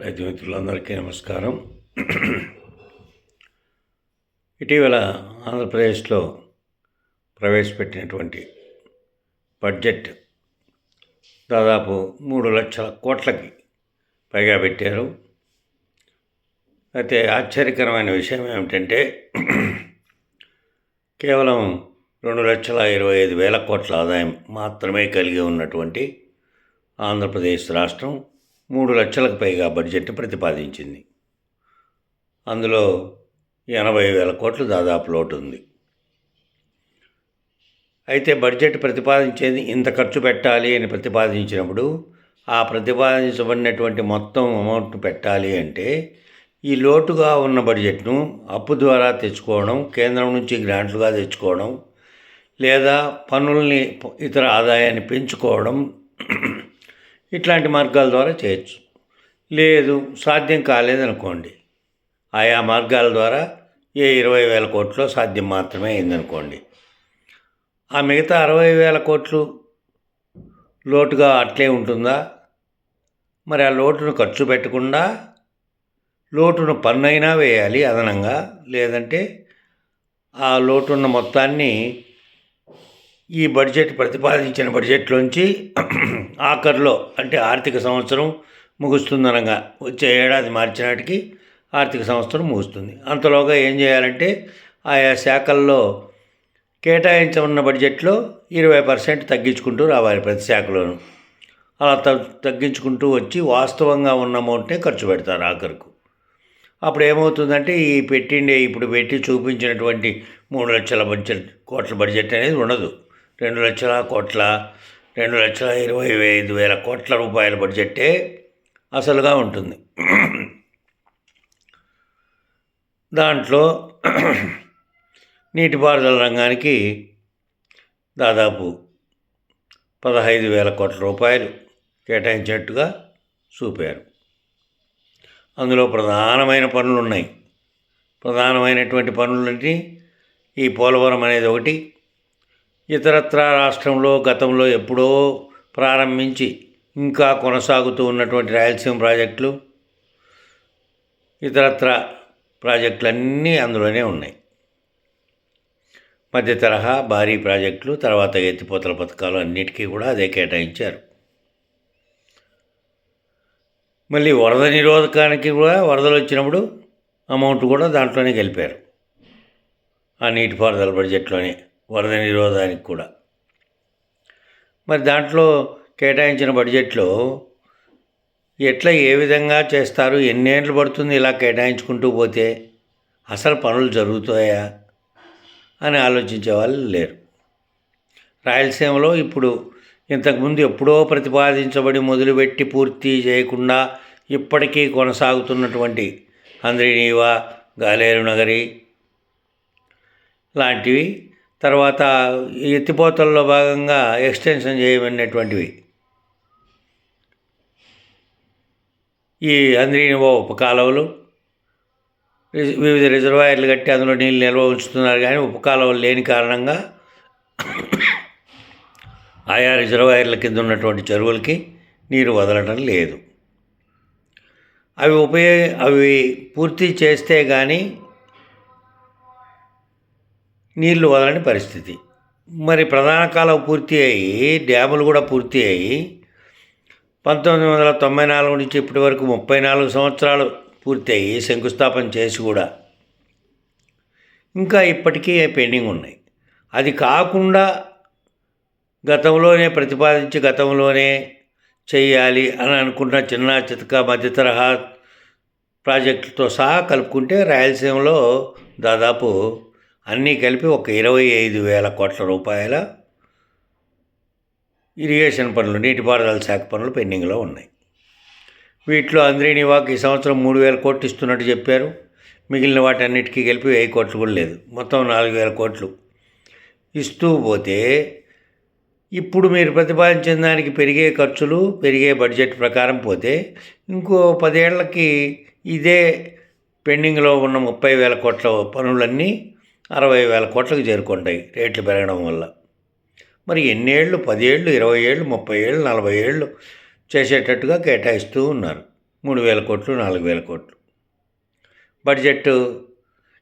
రైతు మిత్రులందరికీ నమస్కారం. ఇటీవల ఆంధ్రప్రదేశ్లో ప్రవేశపెట్టినటువంటి బడ్జెట్ దాదాపు మూడు లక్షల కోట్లకి పైగా పెట్టారు. అయితే ఆశ్చర్యకరమైన విషయం ఏమిటంటే కేవలం రెండు లక్షల ఇరవై ఐదు వేల కోట్ల ఆదాయం మాత్రమే కలిగి ఉన్నటువంటి ఆంధ్రప్రదేశ్ రాష్ట్రం. మూడు లక్షలకు పైగా బడ్జెట్ ప్రతిపాదించింది. అందులో ఎనభై వేల కోట్లు దాదాపు లోటు ఉంది అయితే బడ్జెట్ ప్రతిపాదించేది ఇంత ఖర్చు పెట్టాలి అని ప్రతిపాదించినప్పుడు ఆ ప్రతిపాదించబడినటువంటి మొత్తం అమౌంట్ పెట్టాలి అంటే ఈ లోటుగా ఉన్న బడ్జెట్ను అప్పు ద్వారా తెచ్చుకోవడం కేంద్రం నుంచి గ్రాంట్లుగా తెచ్చుకోవడం లేదా పన్నుల్ని ఇతర ఆదాయాన్ని పెంచుకోవడం ఇట్లాంటి మార్గాల ద్వారా చేయొచ్చు. లేదు సాధ్యం కాలేదనుకోండి. ఆయా మార్గాల ద్వారా ఏ ఇరవై వేల కోట్లో సాధ్యం మాత్రమే అయిందనుకోండి. ఆ మిగతా అరవై వేల కోట్లు లోటుగా అట్లే ఉంటుందా? మరి ఆ లోటును ఖర్చు పెట్టకుండా లోటును పన్నైనా వేయాలి అదనంగా. లేదంటే ఆ లోటున్న మొత్తాన్ని ఈ బడ్జెట్ ప్రతిపాదించిన బడ్జెట్లోంచి ఆఖరిలో అంటే ఆర్థిక సంవత్సరం ముగుస్తుందనగా వచ్చే ఏడాది మార్చి నాటికి ఆర్థిక సంవత్సరం ముగుస్తుంది. అంతలోగా ఏం చేయాలంటే ఆయా శాఖల్లో కేటాయించమన్న బడ్జెట్లో ఇరవై పర్సెంట్ తగ్గించుకుంటూ రావాలి ప్రతి శాఖలోనూ. అలా తగ్గించుకుంటూ వచ్చి వాస్తవంగా ఉన్న అమౌంట్నే ఖర్చు పెడతారు ఆఖరుకు. అప్పుడు ఏమవుతుందంటే ఈ పెట్టిండే ఇప్పుడు పెట్టి చూపించినటువంటి మూడు లక్షల బడ్జెట్ కోట్ల బడ్జెట్ అనేది ఉండదు. రెండు లక్షల కోట్ల రెండు లక్షల ఇరవై ఐదు వేల కోట్ల రూపాయల బడ్జెట్టే అసలుగా ఉంటుంది. దాంట్లో నీటిపారుదల రంగానికి దాదాపు పదహైదు వేల కోట్ల రూపాయలు కేటాయించినట్టుగా చూపారు. అందులో ప్రధానమైన పనులు ఉన్నాయి ప్రధానమైనటువంటి పనులన్నీ ఈ పోలవరం అనేది ఒకటి ఇతరత్ర రాష్ట్రంలో గతంలో ఎప్పుడో ప్రారంభించి ఇంకా కొనసాగుతూ ఉన్నటువంటి రాయలసీమ ప్రాజెక్టులు ఇతరత్ర ప్రాజెక్టులన్నీ అందులోనే ఉన్నాయి. మధ్య తరహా భారీ ప్రాజెక్టులు తర్వాత ఎత్తిపోతల పథకాలు అన్నిటికీ కూడా అదే కేటాయించారు. మళ్ళీ వరద నిరోధకానికి కూడా వరదలు వచ్చినప్పుడు అమౌంట్ కూడా దాంట్లోనే గెలిపారు. ఆ నీటిపారుదల బడ్జెట్లోనే. వరద నిరోధానికి కూడా. మరి దాంట్లో కేటాయించిన బడ్జెట్లో ఎట్లా ఏ విధంగా చేస్తారు ఎన్నేళ్ళు పడుతుంది ఇలా కేటాయించుకుంటూ పోతే అసలు పనులు జరుగుతాయా అని ఆలోచించే వాళ్ళు లేరు. రాయలసీమలో ఇప్పుడు ఇంతకుముందు ఎప్పుడో ప్రతిపాదించబడి మొదలుపెట్టి పూర్తి చేయకుండా ఇప్పటికీ కొనసాగుతున్నటువంటి అంద్రినీవా గాలేరు నగరి లాంటివి తర్వాత ఎత్తిపోతల్లో భాగంగా ఎక్స్టెన్షన్ చేయబడినటువంటివి ఈ అంద్రినివో ఉపకాలువలు వివిధ రిజర్వాయర్లు కట్టి అందులో నీళ్ళు నిల్వ ఉంచుతున్నారు కానీ ఉపకాలువలు లేని కారణంగా ఆయా రిజర్వాయర్ల కింద ఉన్నటువంటి చెరువులకి నీరు వదలటం లేదు. అవి ఉపయోగ అవి పూర్తి చేస్తే కానీ నీళ్ళు వదలని పరిస్థితి. మరి ప్రధాన కాలం పూర్తి అయ్యి డ్యాములు కూడా పూర్తి అయ్యి పంతొమ్మిది వందల తొంభై నాలుగు నుంచి ఇప్పటి వరకు ముప్పై నాలుగు సంవత్సరాలు పూర్తి అయ్యి శంకుస్థాపన చేసి కూడా ఇంకా ఇప్పటికీ పెండింగ్ ఉన్నాయి. అది కాకుండా గతంలోనే ప్రతిపాదించి గతంలోనే చేయాలి అని అనుకున్న చిన్న చితక మధ్య తరహా ప్రాజెక్టులతో సహా కలుపుకుంటే రాయలసీమలో దాదాపు అన్నీ కలిపి ఒక ఇరవై ఐదు వేల కోట్ల రూపాయల ఇరిగేషన్ పనులు నీటిపారుదల శాఖ పనులు పెండింగ్లో ఉన్నాయి. వీటిలో అంద్రీనివాక్ ఈ సంవత్సరం మూడు వేల కోట్లు ఇస్తున్నట్టు చెప్పారు. మిగిలిన వాటి అన్నిటికీ కలిపి వెయ్యి కోట్లు కూడా లేదు. మొత్తం నాలుగు వేల కోట్లు ఇస్తూ పోతే ఇప్పుడు మీరు ప్రతిపాదించిన దానికి పెరిగే ఖర్చులు పెరిగే బడ్జెట్ ప్రకారం పోతే ఇంకో పదేళ్ళకి ఇదే పెండింగ్లో ఉన్న ముప్పై వేల కోట్ల పనులన్నీ అరవై వేల కోట్లకు చేరుకుంటాయి. రేట్లు పెరగడం వల్ల. మరి ఎన్నేళ్ళు పదేళ్ళు ఇరవై ఏళ్ళు ముప్పై ఏళ్ళు నలభై ఏళ్ళు చేసేటట్టుగా కేటాయిస్తూ ఉన్నారు. మూడు వేల కోట్లు నాలుగు వేల కోట్లు. బడ్జెట్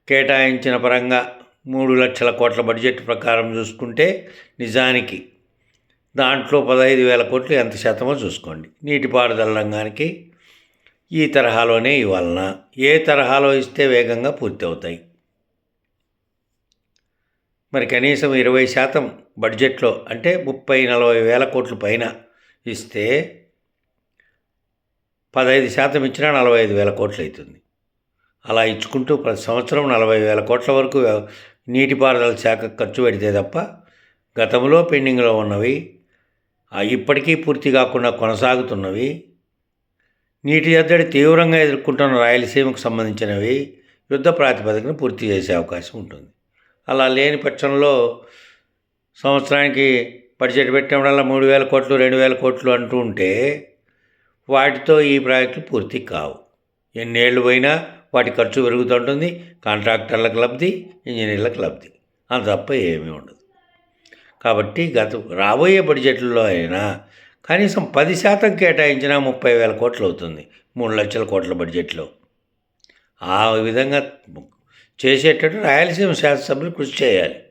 కేటాయించిన పరంగా మూడు లక్షల కోట్ల బడ్జెట్ ప్రకారం చూసుకుంటే నిజానికి దాంట్లో పదహైదు వేల కోట్లు ఎంత శాతమో చూసుకోండి. నీటిపారుదల రంగానికి ఈ తరహాలోనే ఇవ్వాలన ఏ తరహాలో ఇస్తే వేగంగా పూర్తి అవుతాయి మరి కనీసం ఇరవై శాతం బడ్జెట్లో అంటే ముప్పై నలభై వేల కోట్ల పైన ఇస్తే పదహైదు శాతం ఇచ్చినా నలభై ఐదు వేల కోట్లు అవుతుంది. అలా ఇచ్చుకుంటూ ప్రతి సంవత్సరం నలభై వేల కోట్ల వరకు నీటిపారుదల శాఖ ఖర్చు పెడితే తప్ప గతంలో పెండింగ్లో ఉన్నవి ఇప్పటికీ పూర్తి కాకుండా కొనసాగుతున్నవి నీటి ఎద్దడి తీవ్రంగా ఎదుర్కొంటున్న రాయలసీమకు సంబంధించినవి యుద్ధ ప్రాతిపదికన పూర్తి చేసే అవకాశం ఉంటుంది. అలా లేని పక్షంలో సంవత్సరానికి బడ్జెట్ పెట్టినప్పుడల్లా మూడు వేల కోట్లు రెండు వేల కోట్లు అంటూ ఉంటే వాటితో ఈ ప్రాజెక్టులు పూర్తి కావు. ఎన్నేళ్ళు పోయినా వాటి ఖర్చు పెరుగుతుంటుంది కాంట్రాక్టర్లకు లబ్ధి ఇంజనీర్లకు లబ్ధి. అంత తప్ప ఏమీ ఉండదు. కాబట్టి గత రాబోయే బడ్జెట్లో అయినా కనీసం పది శాతం కేటాయించినా ముప్పై వేల కోట్లు అవుతుంది మూడు లక్షల కోట్ల బడ్జెట్లో. ఆ విధంగా చేసేటట్టు రాయలసీమ శాసనసభ్యులు కృషి చేయాలి.